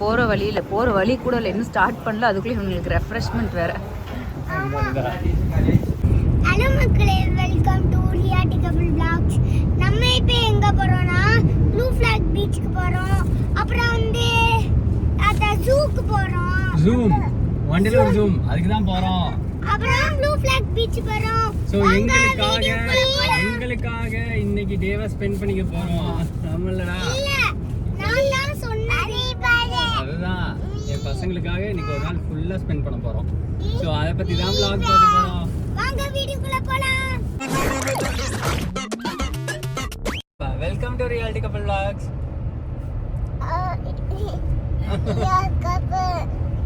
போகிற வழியில் போகிற வழி கூட இல்லை. இன்னும் ஸ்டார்ட் பண்ணல. அதுக்குள்ளே இவங்களுக்கு ரெஃப்ரெஷ்மெண்ட் வேறு. ஹலோ மக்களே welcome to Reality Couple vlogs நம்ம இப்போ எங்க போறோம்னா ப்ளூ ஃபிளாக் பீச்சுக்கு போறோம். அப்புறம் வந்து அந்த ஜூக்கு போறோம். ஜூம் வண்டியில ஒரு ஜூம் அதுக்கு தான் போறோம். அப்புறம் ப்ளூ ஃபிளாக் பீச் போறோம். ஸோ எங்களுக்காக. எங்களுக்காக இன்னைக்கு டேவை ஸ்பெண்ட் பண்ணிக்க போறோம். நம்மளடா இல்ல நான் தான் சொன்னது அதுதான் என் பசங்களுக்காக இன்னைக்கு ஒரு நாள் ஃபுல்லா ஸ்பெண்ட் பண்ண போறோம். ஸோ அதை பத்தி தான் vlog பார்க்க போறோம். வாங்க வீடியோக்குள்ள போலாம். Welcome to Reality Couple vlogs.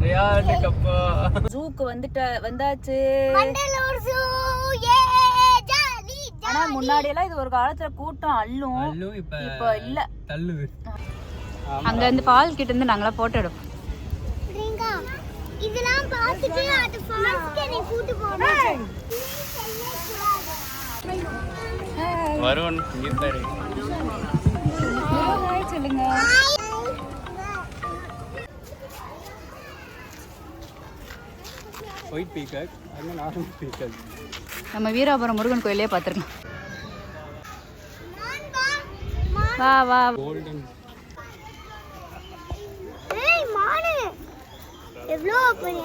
Reality Couple ஜூக்கு வந்துட்ட வந்தாச்சு. வண்டலூர் ஜூ ஏ ஜாலி ஆனா முன்னாடியெல்லாம் இது ஒரு காலத்துல கூட்டம் அள்ளும். இப்போ இல்ல. தள்ளுது. அங்க இருந்து ஃபால் கிட்ட இருந்து நாங்களாம் போட்டோ எடுப்போம். இதெல்லாம் பார்த்துட்டு அது ஃபால்ஸ்க்கு என்னை கூட்டு போகணும் வருண் இங்க பாரு. சொல்லுங்க. ஒயிட் பீகாக் அது நார்மல் பீகாக் நம்ம வீராபுரம் முருகன் கோயிலே பார்த்துருக்கோம் வா வா கோல்டன் எவ்வளோ பெரிய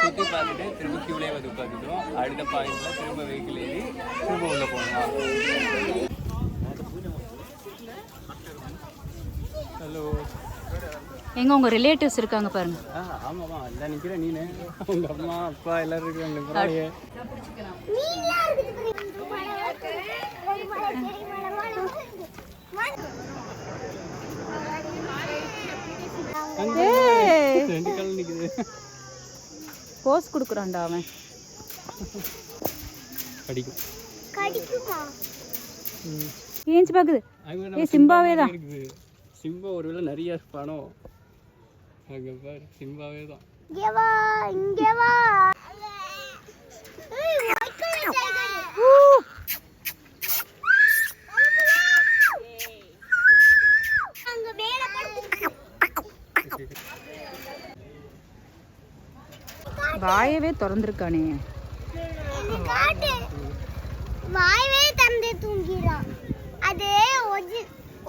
சுற்றி பார்த்துட்டு திரும்ப கியூலே வந்து உட்காந்துட்டோம் அடுத்த பாயிண்ட்ல திரும்ப வெஹிக்கிள் ஏறி திரும்ப உள்ள போகலாம் ஹலோ எங்க உங்க ரிலேட்டிவ்ஸ் இருக்காங்க பாருங்க. ஆ ஆமாம்மா. எல்லாம் நிற்கிற நீனு. உங்க அம்மா அப்பா எல்லாரும் இருக்காங்க. பரவாயில்லையே மீன்லாம் இருக்குது அங்க ரெண்டு கால் நிக்குது போஸ் கொடுக்குறான்டா அவன். கடிக்குமா. ஏஞ்சி பாக்குது நம்ம சிம்பாவே தான். சிம்பா ஒருவேளை நிறைய பணம். அங்க பாரு சிம்பாவே தான். இங்க வா இங்க வா. வாயவே திறந்துருக்கானே. வாயவே தந்து தூங்கிடும் அது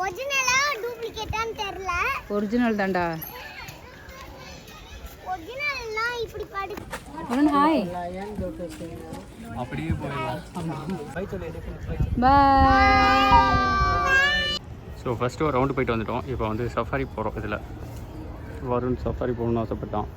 ஒரிஜினலா டூப்ளிகேட்டான்னு தெரியல. ஒரிஜினல் தான்டா. ஒரிஜினல்னா இப்படி படு வருண் ஹாய் அப்படியே போயிடலாம். பாய் ஸோ ஃபஸ்ட்டு ஒரு ரவுண்டு போயிட்டு வந்துட்டோம். இப்போ வந்து சஃபாரி போகிறோம் இதில். வருண் சஃபாரி போகணும்னு ஆசைப்பட்டான்.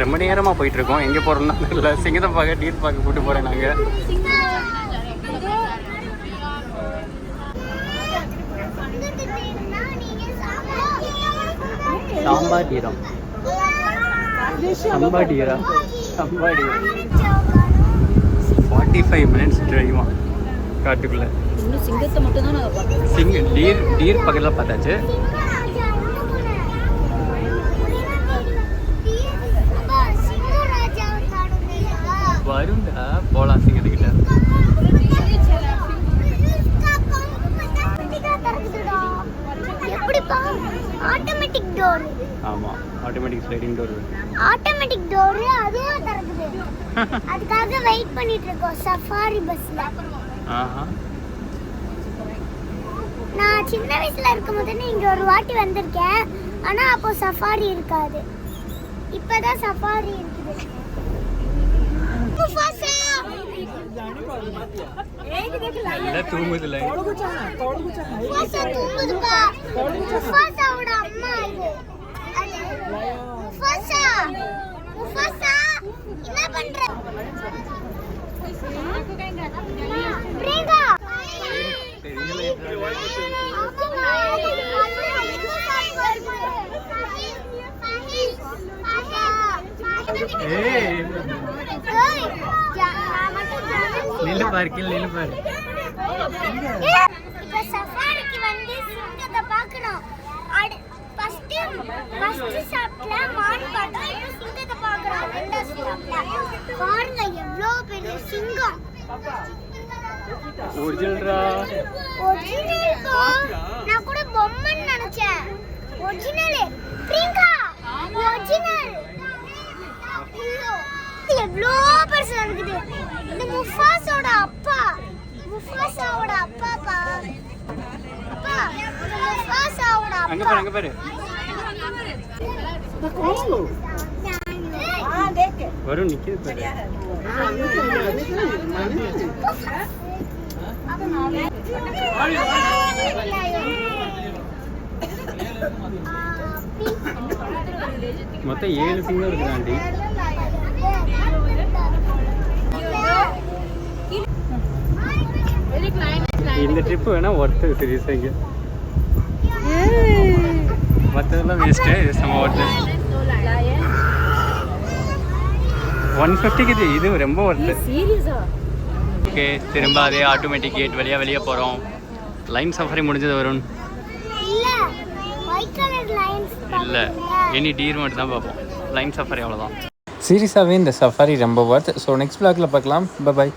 ரொம்ப நேரமாக போயிட்டு இருக்கோம் எங்கே போகிறோம்னா இல்லை சிங்கத்தை பார்க்க டீர் பார்க்க கூட்டு போகிறேன் நாங்கள் சாம்பா டீரம் சம்பா ஃபார்ட்டி ஃபைவ் மினிட்ஸ் டிரைவா காட்டுக்குள்ளே. இன்னும் சிங்கத்தை மட்டும் தான் நாங்கள் பார்த்தோம். சிங்க டீர் டீர் பக்கத்தில் பார்த்தாச்சு. வருண்டா போகலாம் சிங்கத்துக்கிட்ட. எப்படிப்பா? ஆட்டோமேட்டிக் டோர் ஆமாம் automatic sliding door automatic door அதுவும் திறக்குது. அதுக்காக வெயிட் பண்ணிட்டு இருக்கோம் சஃபாரி பஸ்ல நான் சின்ன வயசுல இருக்கும்போது இங்க ஒரு வாட்டி வந்திருக்கேன். ஆனா அப்போ சஃபாரி இருக்காது. இப்பதான் சஃபாரி இருக்குது. அம்மா இது. முஃபாசா! என்ன பண்ற? நிலுப்பார் கீழ் நிலுப்பார் இப்ப சஃபாரிக்கு வந்து சிங்கத்தை பார்க்கணும் ஃபர்ஸ்ட் ஃபர்ஸ்ட் ஸ்டாப்ல மான் பார்க்கணும் இப்போ சிங்கத்தை பார்க்கணும் ரெண்டாவது ஸ்டாப்ல பாருங்க எவ்வளோ பெரிய சிங்கம் ஒரிஜினல்ரா ஒரிஜினல் நான் கூட பொம்மைன்னு நினைச்சேன். ஒரிஜினல் பிரியங்கா ஒரிஜினல் எவ்வளோ பெருசா இருக்குது. இந்த முஃபாஸோட அப்பா. முஃபாஸாவோட அப்பாப்பா. அப்பா முஃபாஸாவோட அங்க அப்பா. பாரு. அங்க பாரு வரும் நிக்கிது பாரு மொத்தம் ஏழு சிங்கம் இருக்குதாண்டி இந்த ட்ரிப் வேணா ஒர்த்து சீரியஸாக இங்கே. மற்றதெல்லாம் வேஸ்ட்டு இது செம்ம ஒர்த்து ஒன் ஃபிஃப்டிக்கு இது இது ரொம்ப ஒர்த்து சீரியஸா ஓகே திரும்ப அதே ஆட்டோமேட்டிக் கேட் வழியாக வெளியே போகிறோம் லைன் சஃபாரி முடிஞ்சது வரும் இல்ல ஒயிட் கலர் லைன்ஸ் இல்லை எனி டீர் மட்டும் தான் பார்ப்போம். லைன் சஃபாரி அவ்வளோதான் சீரியஸாகவே இந்த சஃபாரி ரொம்ப ஒர்த் ஸோ நெக்ஸ்ட் vlogல பார்க்கலாம். பை